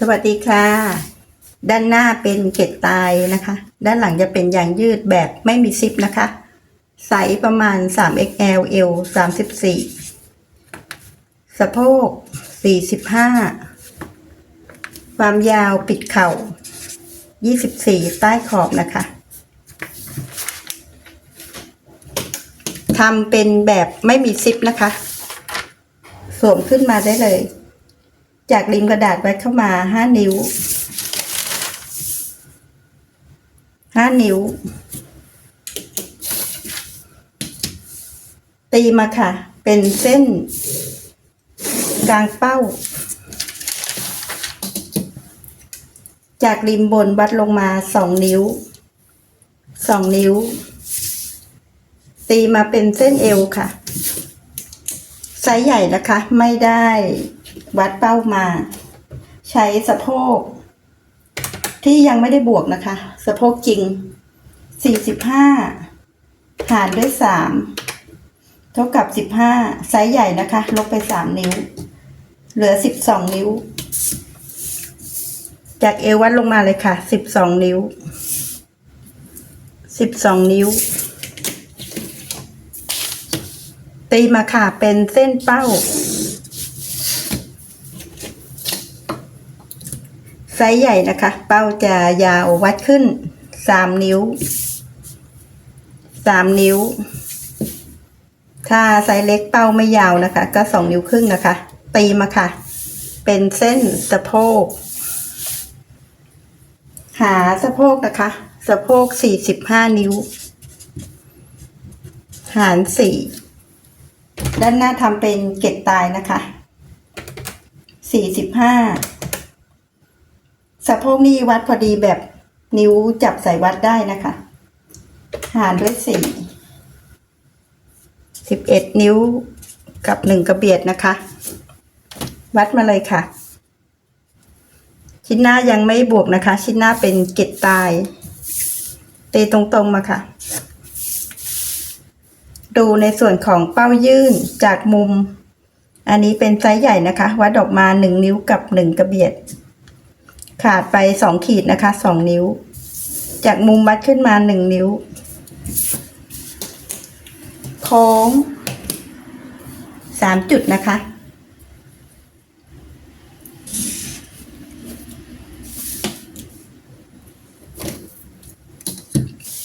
สวัสดีค่ะ ด้านหน้าเป็นเกล็ดตายนะคะ ด้านหลังจะเป็นยางยืดแบบไม่มีซิปนะคะ ไซส์ประมาณ 3XL L 34 สะโพก 45 ความยาวปิดเข่า 24 ใต้ขอบนะคะทำเป็นแบบไม่มีซิปนะคะ สวมขึ้นมาได้เลย จากริมกระดาษไว้เข้ามาห้านิ้วห้านิ้ว ตีมาค่ะ เป็นเส้น กลางเป้า จากริมบนวัดลงมาสองนิ้วสองนิ้ว ตีมาเป็นเส้นเอวค่ะไซส์ใหญ่นะคะ ไม่ได้ วัดเป้ามา ใช้สะโพก ที่ยังไม่ได้บวกนะคะ สะโพกจริง 45 หารด้วย 3 เท่ากับ 15 ไซส์ใหญ่นะคะ ลบไป 3 นิ้ว เหลือ 12 นิ้ว จากเอววัดลงมาเลยค่ะ 12 นิ้ว 12 นิ้วตีมาค่ะ เป็นเส้นเป้า ไซส์ใหญ่นะคะ เป้าจะยาววัดขึ้น3นิ้ว3นิ้ว ถ้าไซส์เล็กเป้าไม่ยาวนะคะ ก็2นิ้วครึ่งนะคะ ตีมาค่ะ เป็นเส้นสะโพก หาสะโพกนะคะ สะโพก45นิ้ว หาร4ด้านหน้าทำเป็นเกล็ดตายนะคะ45ส สะโพกนี่วัดพอดีแบบนิ้วจับใส่วัดได้นะคะ หารด้วย4 11นิ้วกับหนึ่งกระเบียดนะคะ วัดมาเลยค่ะ ชิ้นหน้ายังไม่บวกนะคะ ชิ้นหน้าเป็นเกล็ดตายตีตรงๆมาค่ะ ดูในส่วนของเป้ายื่นจากมุม อันนี้เป็นไซส์ใหญ่นะคะ วัดออกมาหนึ่งนิ้วกับหนึ่งกระเบียด ขาดไปสองขีดนะคะสองนิ้ว จากมุมวัดขึ้นมาหนึ่งนิ้ว โค้งสามจุดนะคะ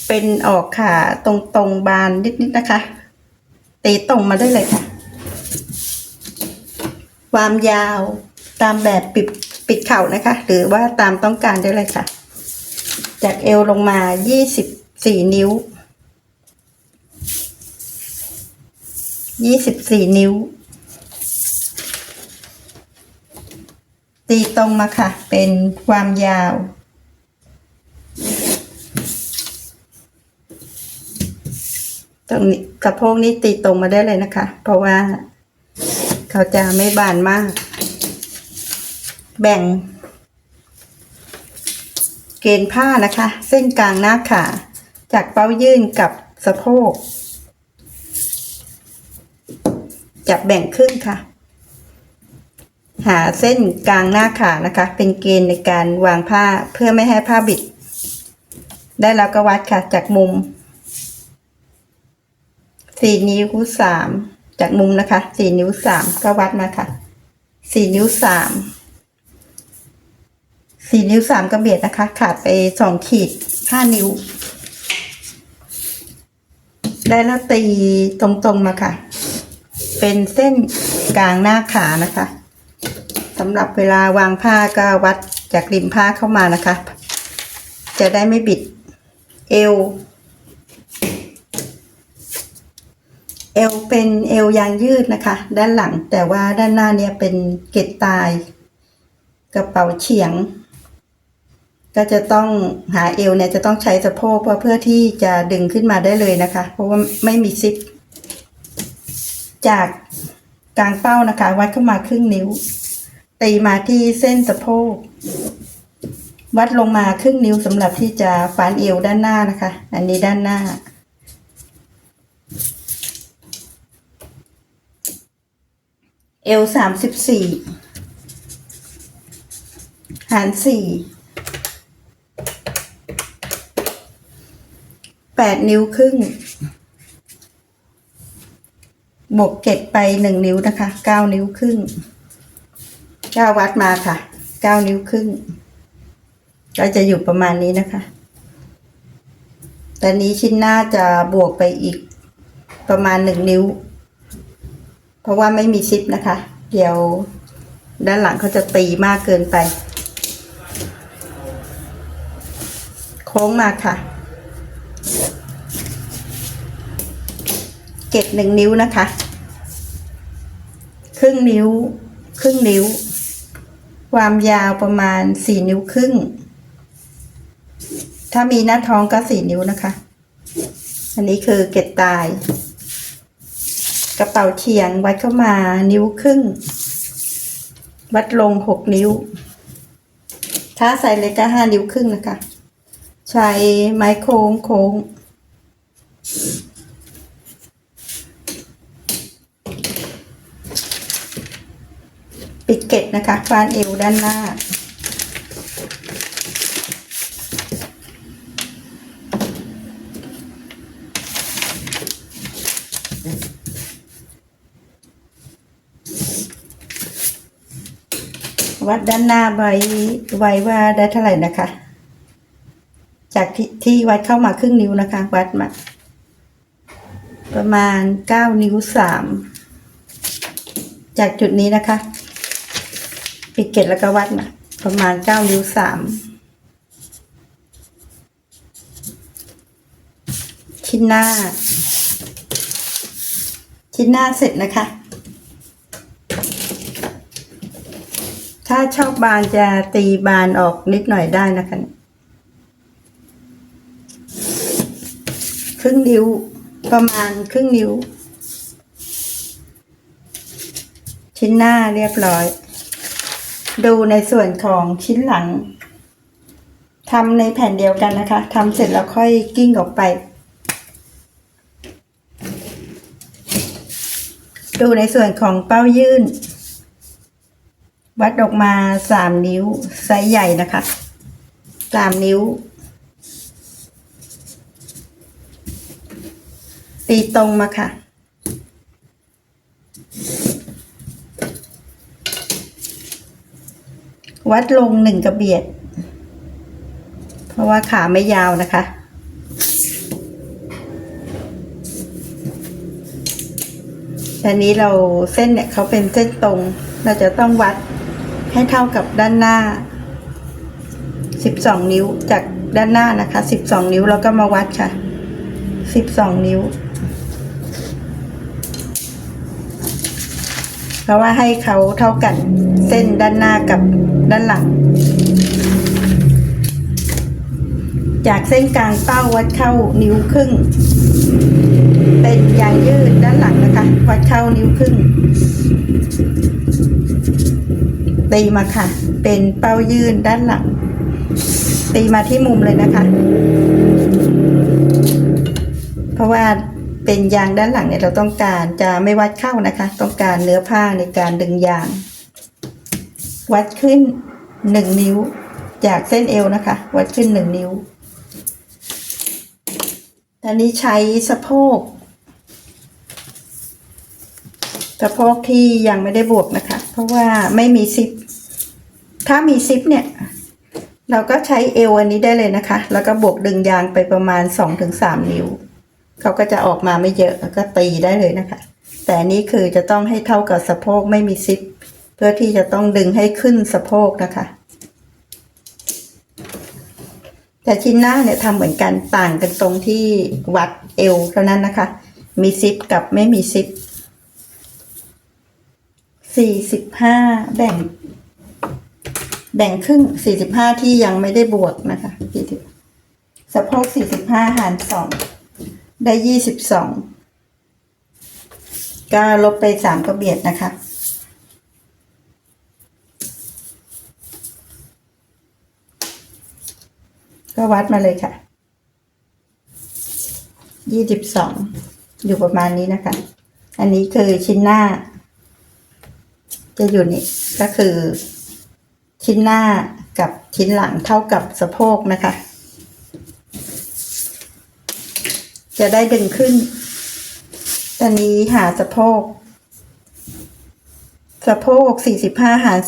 เป็นออกขาตรงตรงบานนิดๆนะคะ ตีตรงมาได้เลยค่ะ ความยาวตามแบบปิด ปิดเข่านะคะ หรือว่าตามต้องการได้เลยค่ะ จากเอวลงมา 24 นิ้ว 24 นิ้ว ตีตรงมาค่ะ เป็นความยาวตรงนี้สะโพกนี้ตีตรงมาได้เลยนะคะ เพราะว่าเขาจะไม่บานมาก แบ่ง เกณฑ์ผ้านะคะ เส้นกลางหน้าขาจากเป้ายื่นกับสะโพก จับแบ่งครึ่งค่ะ หาเส้นกลางหน้าขานะคะ เป็นเกณฑ์ในการวางผ้าเพื่อไม่ให้ผ้าบิด ได้แล้วก็วัดค่ะจากมุมสี่นิ้วสามจากมุมนะคะสี่นิ้วสามก็วัดมาค่ะสี่นิ้วสาม สี่นิ้วสามก็เบียดนะคะ ขาดไปสองขีดห้านิ้ว ได้แล้วตีตรงๆมาค่ะเป็นเส้นกลางหน้าขานะคะสำหรับเวลาวางผ้าก็วัดจากริมผ้าเข้ามานะคะ จะได้ไม่บิดเอว เอวเป็นเอวยางยืดนะคะ ด้านหลังแต่ว่าด้านหน้าเนี่ยเป็นเกล็ดตาย กระเป๋าเฉียง ก็จะต้องหาเอวเนี่ยจะต้องใช้สะโพกเพื่อเพื่อที่จะดึงขึ้นมาได้เลยนะคะ เพราะว่าไม่มีซิป จากกลางเป้านะคะ วัดเข้ามาครึ่งนิ้ว ตีมาที่เส้นสะโพกวัดลงมาครึ่งนิ้วสำหรับที่จะฟันเอวด้านหน้านะคะ อันนี้ด้านหน้า เอลสามสิบสี่หารสี่ แปดนิ้วครึ่ง บวกเจ็ดไปหนึ่งนิ้วนะคะ เก้านิ้วครึ่งเก้าวัดมาค่ะ เก้านิ้วครึ่ง ก็จะอยู่ประมาณนี้นะคะ แต่นี้ชิ้นหน้าจะบวกไปอีกประมาณหนึ่งนิ้ว เพราะว่าไม่มีซิปนะคะ เดี๋ยวด้านหลังเขาจะตีมากเกินไป โค้งมาค่ะ เก็บหนึ่งนิ้วนะคะ ครึ่งนิ้ว ครึ่งนิ้ว ความยาวประมาณสี่นิ้วครึ่ง ถ้ามีหน้าท้องก็สี่นิ้วนะคะ อันนี้คือเก็บตาย กระเป๋าเฉียงวัดเข้ามานิ้วครึ่ง วัดลงหกนิ้ว ถ้าใส่เล็กก็ห้านิ้วครึ่งนะคะ ใช้ไม้โค้งโค้ง ปิดเกตนะคะฟานเอวด้านหน้า วัดด้านหน้าไว้ไว้ว่าได้เท่าไหร่นะคะ จากที่ที่วัดเข้ามาครึ่งนิ้วนะคะ วัดมา ประมาณเก้านิ้วสามจากจุดนี้นะคะ ปิเกตแล้วก็วัดมาประมาณเก้านิ้วสามชิ้นหน้า ชิ้นหน้าเสร็จนะคะ ถ้าชอบบานจะตีบานออกนิดหน่อยได้นะคะครึ่งนิ้วประมาณครึ่งนิ้ว ชิ้นหน้าเรียบร้อย ดูในส่วนของชิ้นหลังทำในแผ่นเดียวกันนะคะทำเสร็จแล้วค่อยกิ้งออกไป ดูในส่วนของเป้ายื่น วัดออกมาสามนิ้วไซส์ใหญ่นะคะสามนิ้ว ตีตรงมาค่ะ วัดลงหนึ่งกระเบียด เพราะว่าขาไม่ยาวนะคะแต่นี้เราเส้นเนี่ยเขาเป็นเส้นตรง เราจะต้องวัดให้เท่ากับด้านหน้า 12 นิ้วจากด้านหน้านะคะ 12 นิ้วแล้วก็มาวัดค่ะ 12 นิ้ว เพราะว่าให้เขาเท่ากันเส้นด้านหน้ากับด้านหลัง จากเส้นกลางเป้าวัดเข้านิ้วครึ่ง เป็นยางยืดด้านหลังนะคะ วัดเข้านิ้วครึ่งตีมาค่ะ เป็นเป้ายืนด้านหลัง ตีมาที่มุมเลยนะคะ เพราะว่า เป็นยางด้านหลังเนี่ยเราต้องการจะไม่วัดเข้านะคะ ต้องการเนื้อผ้าในการดึงยาง วัดขึ้นหนึ่งนิ้ว จากเส้นเอวนะคะ วัดขึ้นหนึ่งนิ้วตอนนี้ใช้สะโพกสะโพกที่ยังไม่ได้บวกนะคะ เพราะว่าไม่มีซิป ถ้ามีซิปเนี่ย เราก็ใช้เอวอันนี้ได้เลยนะคะ แล้วก็บวกดึงยางไปประมาณสองถึงสามนิ้ว เขาก็จะออกมาไม่เยอะแล้วก็ตีได้เลยนะคะ แต่นนี้คือจะต้องให้เท่ากับสะโพกไม่มีซิป เพื่อที่จะต้องดึงให้ขึ้นสะโพกนะคะ แต่ชิ้นหน้าเนี่ยทำเหมือนกันต่างกันตรงที่วัดเอวเท่านั้นนะคะ มีซิปกับไม่มีซิปสี่สิบห้าแบ่ง แบ่งครึ่งสี่สิบห้าที่ยังไม่ได้บวกนะคะสี่สิบสะโพกสี่สิบห้าหารสอง ได้ยี่สิบสองก็ลบไปสามกระเบียดนะคะ ก็วัดมาเลยค่ะยี่สิบสองอยู่ประมาณนี้นะคะ อันนี้คือชิ้นหน้า จะอยู่นี่ก็คือชิ้นหน้ากับชิ้นหลังเท่ากับสะโพกนะคะ จะได้ดึงขึ้นตอนนี้หาสะโพก สะโพก 45 หาร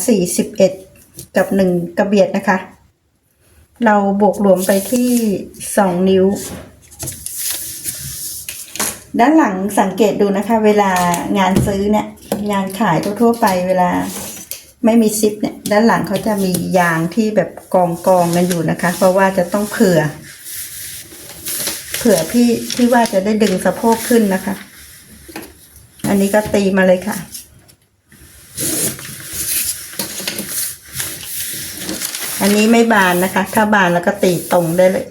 41 กับ 1 กระเบียดนะคะ เราบวกรวมไปที่ 2 นิ้ว ด้านหลังสังเกตดูนะคะ เวลางานซื้อเนี่ย งานขายทั่วๆไปเวลาไม่มีซิปเนี่ย ด้านหลังเขาจะมียางที่แบบกองกองกันอยู่นะคะ เพราะว่าจะต้องเผื่อ ผื่อพี่ที่ว่าจะได้ดึงสะโพกขึ้นนะคะ อันนี้ก็ตีมาเลยค่ะ อันนี้ไม่บานนะคะ ถ้าบานแล้วก็ตีตรงได้เลย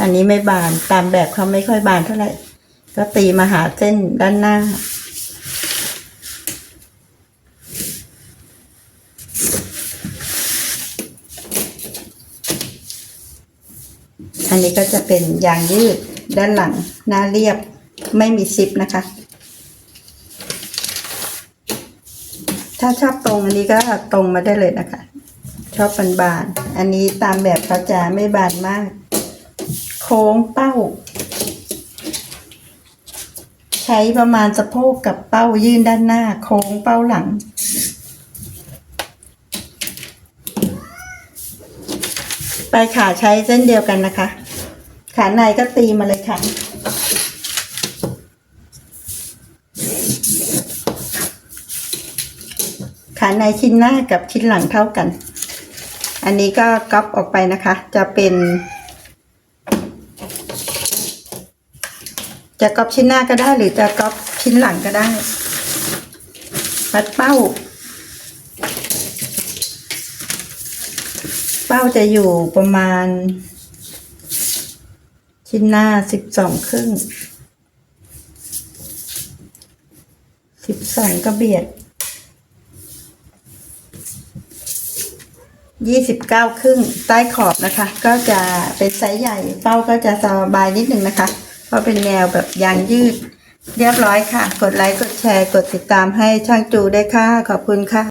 อันนี้ไม่บานตามแบบเขาไม่ค่อยบานเท่าไหร่ ก็ตีมาหาเส้นด้านหน้า อันนี้ก็จะเป็นยางยืดด้านหลังหน้าเรียบไม่มีซิปนะคะ ถ้าชอบตรงอันนี้ก็ตรงมาได้เลยนะคะ ชอบบานๆอันนี้ตามแบบเขาจะไม่บานมาก โค้งเป้า ใช้ประมาณสะโพกกับเป้ายื่นด้านหน้า โค้งเป้าหลังปลายขาใช้เส้นเดียวกันนะคะ ขาในก็ตีมาเลยค่ะ ขาในชิ้นหน้ากับชิ้นหลังเท่ากัน อันนี้ก็ก๊อปออกไปนะคะ จะเป็น จะก๊อปชิ้นหน้าก็ได้หรือจะก๊อปชิ้นหลังก็ได้วัดเป้า เป้าจะอยู่ประมาณ ชิ้นหน้าสิบสองครึ่งสิบสองกระเบียดยี่สิบเก้าครึ่งใต้ขอบนะคะ ก็จะเป็นไซส์ใหญ่เป้าก็จะสบายนิดนึงนะคะ เพราะเป็นแนวแบบยางยืด เรียบร้อยค่ะ กดไลค์ กดแชร์ กดติดตามให้ช่างจูได้วยค่ะ ขอบคุณค่ะ